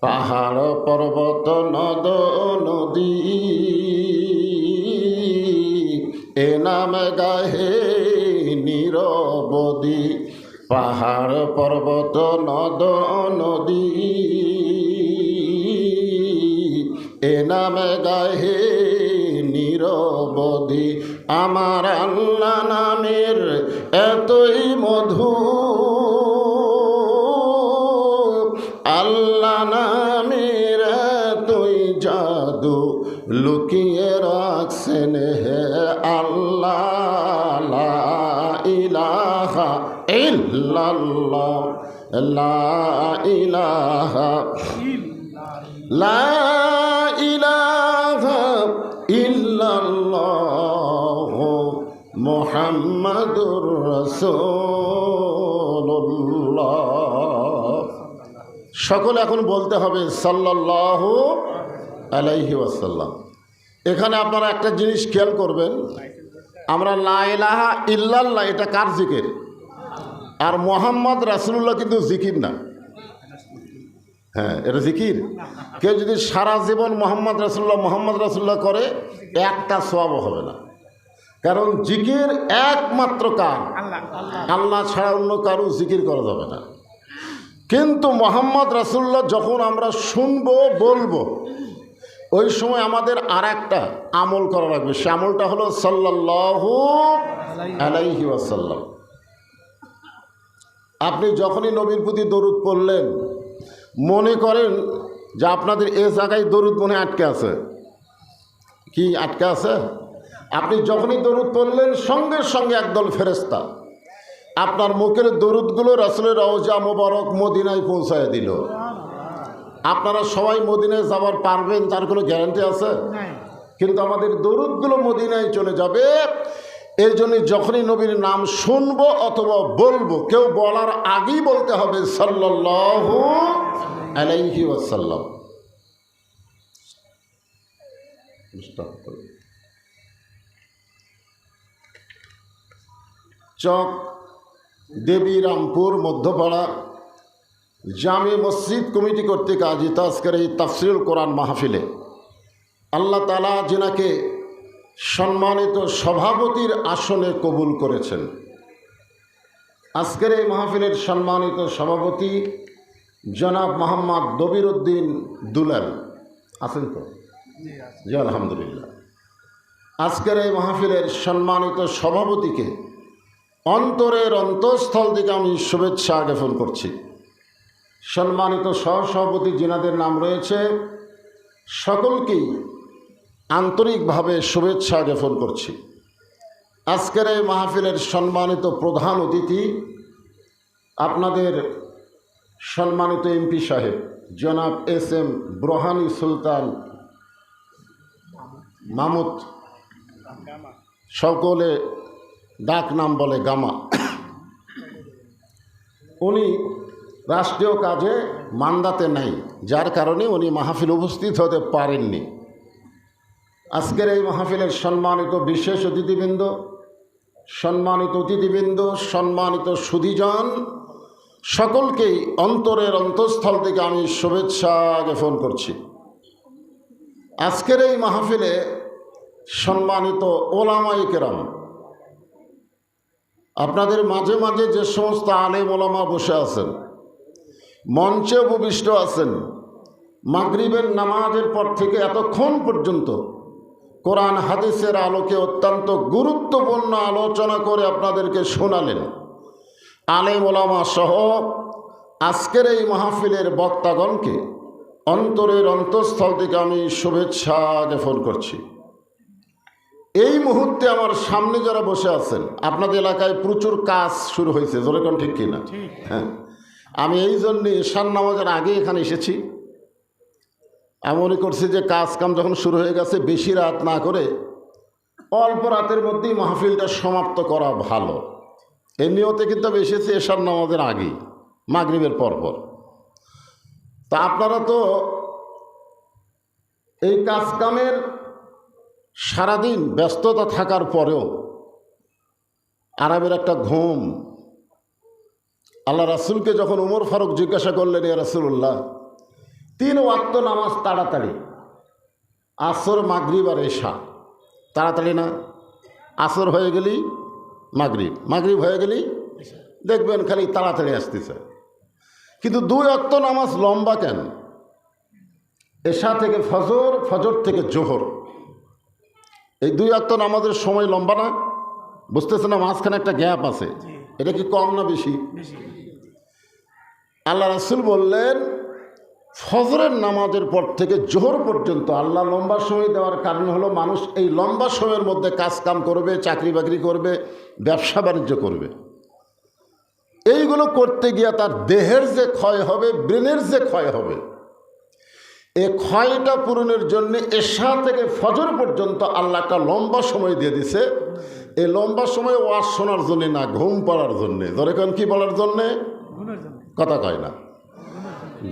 পাহাড় পর্বত, নদ, নদী। এ নাম গাহে নিরবদি। পাহাড় পর্বত, নদ, নদী। এ নাম গাহে নিরবদি। আমার আল্লাহ নামের এতই মধু লুকিয়ে রাখছেন, হে আল্লাহ ইলাহা ইল্লাল্লাহ, লা ইলাহা লা ইলাহা ইল্লাল্লাহ মুহাম্মাদুর রাসূলুল্লাহ। সকলে এখন বলতে হবে সাল্লাহ আলাইহি ওয়াসাল্লাম। এখানে আপনারা একটা জিনিস খেয়াল করবেন। আমরা লাইলাহা ইল্লাল্লাহ, এটা কার জিকির? আর মোহাম্মদ রাসুল্লাহ কিন্তু জিকির না। হ্যাঁ এটা জিকির। কেউ যদি সারা জীবন মোহাম্মদ রাসুল্লাহ মোহাম্মদ রাসুল্লাহ করে, একটা সব হবে না। কারণ জিকির একমাত্র কার? আল্লাহ ছাড়া অন্য কারও জিকির করা যাবে না। কিন্তু মোহাম্মদ রাসুল্লাহ যখন আমরা শুনব, বলব ওই সময় আমাদের আর একটা আমল করা লাগবে। সে আমলটা হলো সাল্লাহ আলাইহি ওয়াসাল্লাম। আপনি যখনই নবীর প্রতি দরুদ পড়লেন, মনে করেন যে আপনাদের এ জায়গায় দরুদ মনে আটকে আছে। কি আটকে আছে? আপনি যখনই দরুদ পড়লেন, সঙ্গে সঙ্গে একদল ফেরেস্তা আপনার মুখের দরুদগুলো রাসুলের রওজা মোবারক মদিনায় পৌঁছায় দিল। আপনারা সবাই মদিনায় যাবার পারবেন তার কোনো গ্যারান্টি আছে? কিন্তু আমাদের দরুদগুলো মদিনায় চলে যাবে। এই জন্য যখনই নবীর নাম শুনব অথবা বলব কেউ বলার আগেই বলতে হবে সাল্লাহ আলাইহি ওয়াসাল্লাম। চক দেবীরামপুর মধ্যপাড়া। জামে মসজিদ কমিটি কর্তৃক আয়োজিত আজকের এই তাফসিরুল কোরআন মাহফিলে আল্লাহ তালা যেনাকে সম্মানিত সভাপতির আসনে কবুল করেছেন। আজকের এই মাহফিলের সম্মানিত সভাপতি জনাব মোহাম্মদ দবির উদ্দিন দুলাল। আছেন তো? জি আলহামদুলিল্লাহ। আজকের এই মাহফিলের সম্মানিত সভাপতিকে অন্তরের অন্তঃস্থল থেকে আমি শুভেচ্ছা জ্ঞাপন করছি। সম্মানিত সহসভাপতি, যিনাদের নাম রয়েছে, সকলকেই আন্তরিকভাবে শুভেচ্ছা জ্ঞাপন করছি। আজকের এই মাহফিলের সম্মানিত প্রধান অতিথি আপনাদের সম্মানিত এমপি সাহেব, জনাব এস এম ব্রহানি সুলতান মামুদ। সকলে ডাক নাম বলে গামা। উনি রাষ্ট্রীয় কাজে মান্দাতে নাই। যার কারণে উনি মাহফিল উপস্থিত হতে পারেননি। আজকের এই মাহফিলের সম্মানিত বিশেষ অতিথিবৃন্দ, সম্মানিত অতিথিবৃন্দ, সম্মানিত সুধীজন, সকলকেই অন্তরের অন্তঃস্থল থেকে আমি শুভেচ্ছা জ্ঞাপন করছি। আজকের এই মাহফিলে সম্মানিত ওলামাই কেরাম, আপনাদের মাঝে মাঝে যে সমস্ত আলেম ওলামা বসে আছেন মঞ্চে উপবিষ্ট আছেন। মাগরিবের নামাজের পর থেকে এতক্ষণ পর্যন্ত কোরআন হাদিসের আলোকে অত্যন্ত গুরুত্বপূর্ণ আলোচনা করে আপনাদেরকে শোনালেন। আলেম ওলামা সহ আজকের এই মাহফিলের বক্তাগণকে অন্তরের অন্তঃস্থল থেকে আমি শুভেচ্ছা জ্ঞাপন করছি। এই মুহূর্তে আমার সামনে যারা বসে আছেন আপনাদের এলাকায় প্রচুর কাজ শুরু হয়েছে। যেরকম ঠিক কিনা? হ্যাঁ। আমি এই জন্যে ঈশান নামাজের আগে এখানে এসেছি। আমি মনে করছি যে কাজ কাম যখন শুরু হয়ে গেছে, বেশি রাত না করে অল্প রাতের মধ্যেই মাহফিলটা সমাপ্ত করা ভালো। এই নিয়তে কিন্তু আমি এসেছি এশার নামাজের আগেই, মাগরিবের পরপর। তা আপনারা তো এই কাজ কামের সারাদিন ব্যস্ততা থাকার পরেও আরামের একটা ঘুম আল্লাহ রাসুলকে যখন উমর ফারুক জিজ্ঞাসা করলেন, ইয়া রাসুল্লাহ তিন ওয়াক্ত নামাজ তাড়াতাড়ি, আসর, মাগরিব আর এশা, তাড়াতাড়ি না? আসর হয়ে গেলেই মাগরিব মাগরিব হয়ে গেলেই দেখবেন খালি তাড়াতাড়ি আসতেছে। কিন্তু দুই অক্ত নামাজ লম্বা কেন? এশা থেকে ফজর ফজর থেকে জোহর। এই দুই অক্ত নামাজের সময় লম্বা না? বুঝতেছে না মাঝখানে একটা গ্যাপ আছে। এটা কি কম না বেশি? আল্লাহ রাসুল বললেন, ফজরের নামাজের পর থেকে জোহর পর্যন্ত আল্লাহ লম্বা সময় দেওয়ার কারণ হলো মানুষ এই লম্বা সময়ের মধ্যে কাজ কাম করবে, চাকরি বাকরি করবে, ব্যবসা বাণিজ্য করবে। এইগুলো করতে গিয়ে তার দেহের যে ক্ষয় হবে, ব্রেনের যে ক্ষয় হবে, এ ক্ষয়টা পূরণের জন্য এশা থেকে ফজর পর্যন্ত আল্লাহ একটা লম্বা সময় দিয়ে দিছে। এই লম্বা সময় ওয়াজ শোনার জন্যে না ঘুম পাড়ার জন্যে। ধরে কেন কি বলার জন্যে? কথা কয় না।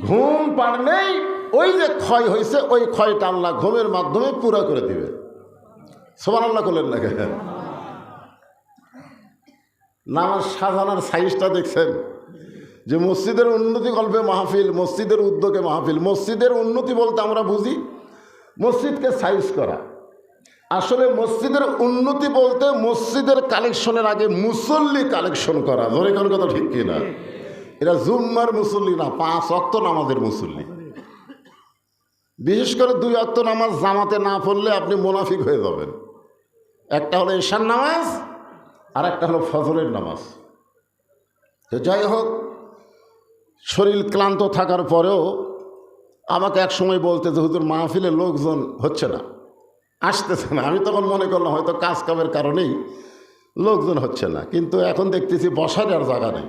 ঘুম পাড়লেই ওই যে ক্ষয় হয়েছে ওই ক্ষয়টা আল্লাহ ঘুমের মাধ্যমে পুরো করে দিবে। সবার আল্লাহ করলেন না কেন? নামাজ সাজানোর সাইজটা দেখছেন? যে মসজিদের উন্নতি গল্পে মাহফিল মসজিদের উদ্যোগে মাহফিল। মসজিদের উন্নতি বলতে আমরা বুঝি মসজিদকে সাইজ করা। আসলে মসজিদের উন্নতি বলতে মসজিদের কালেকশনের আগে মুসল্লি কালেকশন করা। ধরে কোন কথা ঠিক কিনা? এরা জুম্মার মুসল্লি না, পাঁচ অক্ত নামাজের মুসল্লি। বিশেষ করে দুই অক্ত নামাজ জামাতে না পড়লে আপনি মোনাফিক হয়ে যাবেন। একটা হলো ঈশান নামাজ, আর একটা হলো ফজরের নামাজ। তো যাই হোক, শরীর ক্লান্ত থাকার পরেও আমাকে এক সময় বলতে যে, হুজুর, মাহফিলে লোকজন হচ্ছে না। আসতেছে না। আমি তখন মনে করলাম, হয়তো কাজ কামের কারণেই লোকজন হচ্ছে না। কিন্তু এখন দেখতেছি বসার আর জায়গা নেই।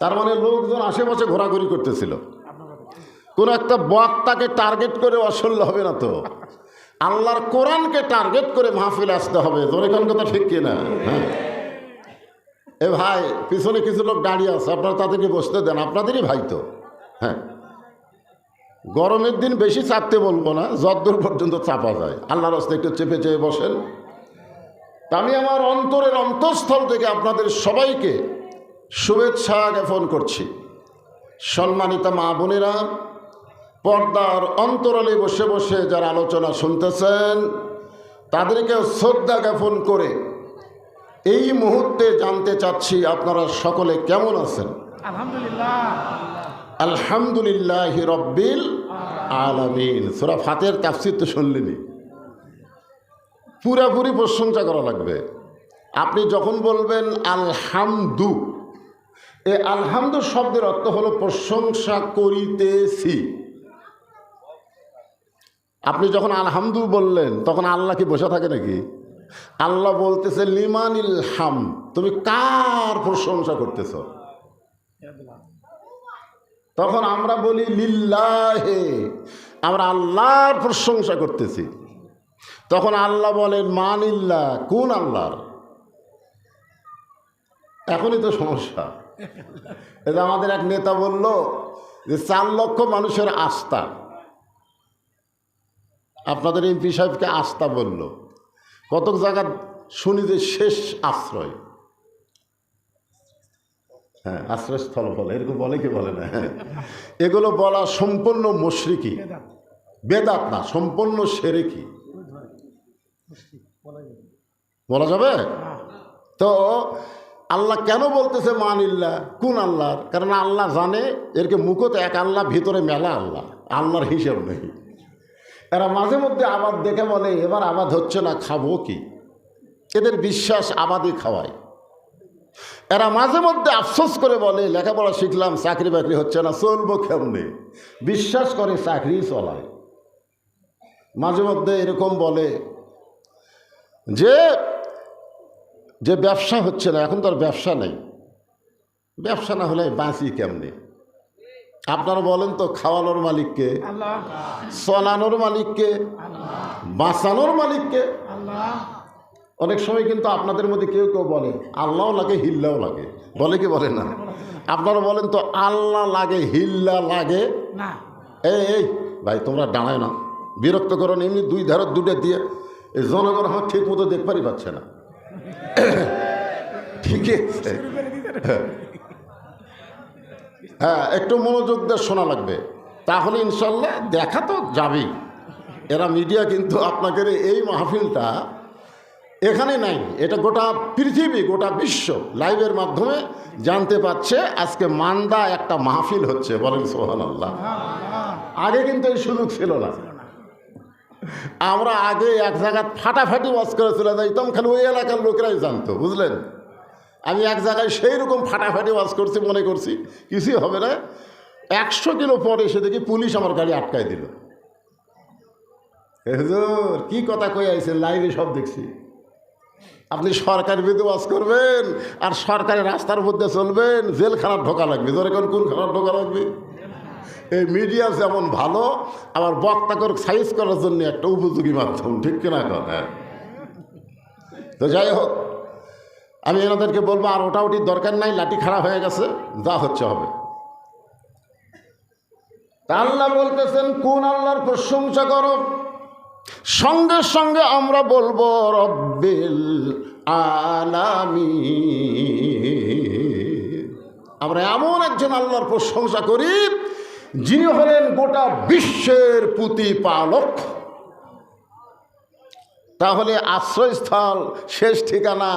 তার মানে লোকজন আশেপাশে ঘোরাঘুরি করতেছিল। কোনো একটা বক্তাকে টার্গেট করে অসল্য হবে না তো। আল্লাহর কোরআনকে টার্গেট করে মাহফিলে আসতে হবে। তোর এখান কথা ঠিক কিনা হ্যাঁ। এ ভাই, পিছনে কিছু লোক দাঁড়িয়ে আছে। আপনারা তাদেরকে বসতে দেন। আপনাদেরই ভাই তো। হ্যাঁ। গরমের দিন বেশি চাপতে বলব না, যদ্দূর পর্যন্ত চাপা যায়। আল্লাহর রাস্তায় একটু চেপে চেপে বসেন। তা আমি আমার অন্তরের অন্তঃস্থল থেকে আপনাদের সবাইকে শুভেচ্ছা জ্ঞাপন করছি। সম্মানিত মা বোনেরা, পর্দার অন্তরালে বসে বসে যারা আলোচনা শুনতেছেন তাদেরকে শ্রদ্ধা জ্ঞাপন করে এই মুহূর্তে জানতে চাচ্ছি আপনারা সকলে কেমন আছেন? আলহামদুলিল্লাহ। আলহামদুলিল্লাহ রব্বিল আলামিন। সুরা ফাতের তাফসির তো শুনলেনি পুরাপুরি প্রশংসা করা লাগবে। আপনি যখন বলবেন আলহামদু, এ আলহামদু শব্দের অর্থ হলো প্রশংসা করিতেছি। আপনি যখন আলহামদু বললেন, তখন আল্লাহ কি বসে থাকে নাকি? আল্লাহ বলতেছে, লিমানিল হাম, তুমি কার প্রশংসা করতেছ? তখন আমরা বলি লিল্লাহে। আমরা আল্লাহর প্রশংসা করতেছি। তখন আল্লাহ বলেন, মানিল্লা, কোন আল্লাহর? এখনই তো সমস্যা। এটা আমাদের এক নেতা বলল যে, চার লক্ষ মানুষের আস্থা। আপনাদের এমপি সাহেবকে আস্থা বলল। কতক জায়গা শুনি যে শেষ আশ্রয়। হ্যাঁ আশ্রয়স্থল বলে, এরকম বলে কি বলে না? এগুলো বলা সম্পূর্ণ মশরিকি। বেদাত না, সম্পূর্ণ সেরেকি। বলা যাবে? তো আল্লাহ কেন বলতেছে মানিল্লা কোন আল্লাহর? কারণ আল্লাহ জানে, এরকে মুখতে এক আল্লাহ, ভিতরে মেলা আল্লাহ। আল্লাহর হিসেব নেই। এরা মাঝে মধ্যে আবাদ দেখে বলে, এবার আবাদ হচ্ছে না, খাব কি? এদের বিশ্বাস আবাদই খাওয়ায়। এরা মাঝে মধ্যে আফসোস করে বলে লেখাপড়া শিখলাম চাকরি বাকরি হচ্ছে না চলবো কেমনে? বিশ্বাস করে চাকরি চলায়। মাঝে মধ্যে এরকম বলে যে যে ব্যবসা হচ্ছে না এখন তো আর ব্যবসা নেই। ব্যবসা না হলে বাঁচি কেমনে? আপনারা বলেন তো খাওয়ানোর মালিককে চলানোর মালিককে বাঁচানোর মালিককে। আল্লাহ। অনেক সময় কিন্তু আপনাদের মধ্যে কেউ কেউ বলে আল্লাহও লাগে হিল্লাও লাগে। বলে কি বলে না? আপনারা বলেন তো আল্লাহ লাগে হিল্লা লাগে। না। এই এই ভাই তোমরা দাঁড়ায় না। বিরক্ত করো না, এমনি দুই ধারত দুটো দিয়ে এই জনগণ আমার ঠিক মতো দেখবারই পাচ্ছে না। ঠিক আছে। হ্যাঁ একটু মনোযোগ দিয়ে শোনা লাগবে। তাহলে ইনশাল্লাহ দেখা তো যাবেই। এরা মিডিয়া কিন্তু আপনাদের এই মাহফিলটা এখানে নাই। এটা গোটা পৃথিবী, গোটা বিশ্ব লাইভের মাধ্যমে জানতে পারছে আজকে মান্দা একটা মাহফিল হচ্ছে, বলেন সোহান আল্লাহ আগে কিন্তু এই সুযোগ ছিল না। আমরা আগে এক জায়গায় ফাটাফাটি ওয়াজ করে চলে যাইতাম খালি ওই এলাকার লোকেরাই জানতো, বুঝলেন? আমি এক জায়গায় সেই রকম ফাটাফাটি ওয়াজ করছি, মনে করছি, কিছুই হবে না। একশো কিলো পরে এসে দেখি পুলিশ আমার গাড়ি আটকায় দিল। কি কথা কই আইছেন? লাইভে সব দেখছি। আপনি সরকারি বিধি ওয়াজ করবেন আর সরকারি রাস্তার মধ্যে চলবেন, জেলখানার ঢোকা লাগবে। ধরে কোন কোন খানার ঢোকা লাগবে? এই মিডিয়া যেমন ভালো, আবার বক্তাকে সাইজ করার জন্য একটা উপযোগী মাধ্যম, ঠিক কিনা কথা? তো যাই হোক, আমি এনাদেরকে বলব, আর ওটা ওটির দরকার নাই, লাঠি খারাপ হয়ে গেছে, যা হচ্ছে হবে। তা আল্লাহ বলতেছেন, কোন আল্লাহর প্রশংসা করো? সঙ্গে সঙ্গে আমরা বলব, রব্বিল আলামি আমরা এমন একজন আল্লাহর প্রশংসা করি, যিনি হলেন গোটা বিশ্বের প্রতিপালক। তাহলে আশ্রয়স্থল, শেষ ঠিকানা,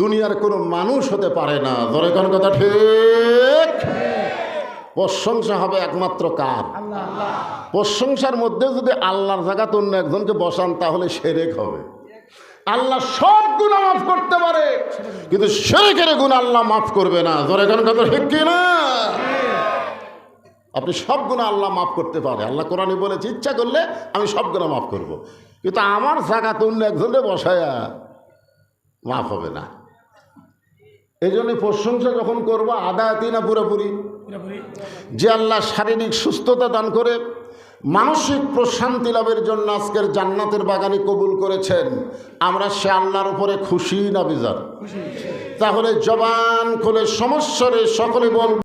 দুনিয়ার কোনো মানুষ হতে পারে না। দরে কথা ঠিক? প্রশংসা হবে একমাত্র কার? প্রশংসার মধ্যে যদি আল্লাহর জায়গাতে অন্য একজনকে বসান, তাহলে সেরেক হবে। আল্লাহ সব গুণা মাফ করতে পারে, কিন্তু সেরেকের গুণ আল্লাহ মাফ করবে না। ধরে কোন কথা ঠিক কিনা আপনি সব গুণা আল্লাহ মাফ করতে পারে। আল্লাহ কোরআনে বলেছে, ইচ্ছা করলে আমি সব গুণা মাফ করব। কিন্তু আমার জায়গাতে অন্য একজনে বসায়া মাফ হবে না। এই জন্য প্রশংসা যখন করব, আদায়াতি না পুরোপুরি? যে আল্লাহ শারীরিক সুস্থতা দান করে, মানসিক প্রশান্তি লাভের জন্য আজকের জান্নাতের বাগানে কবুল করেছেন, আমরা সে আল্লাহর উপরে খুশি না বিজার? তাহলে জবান খুলে সমস্যারে সকলে বল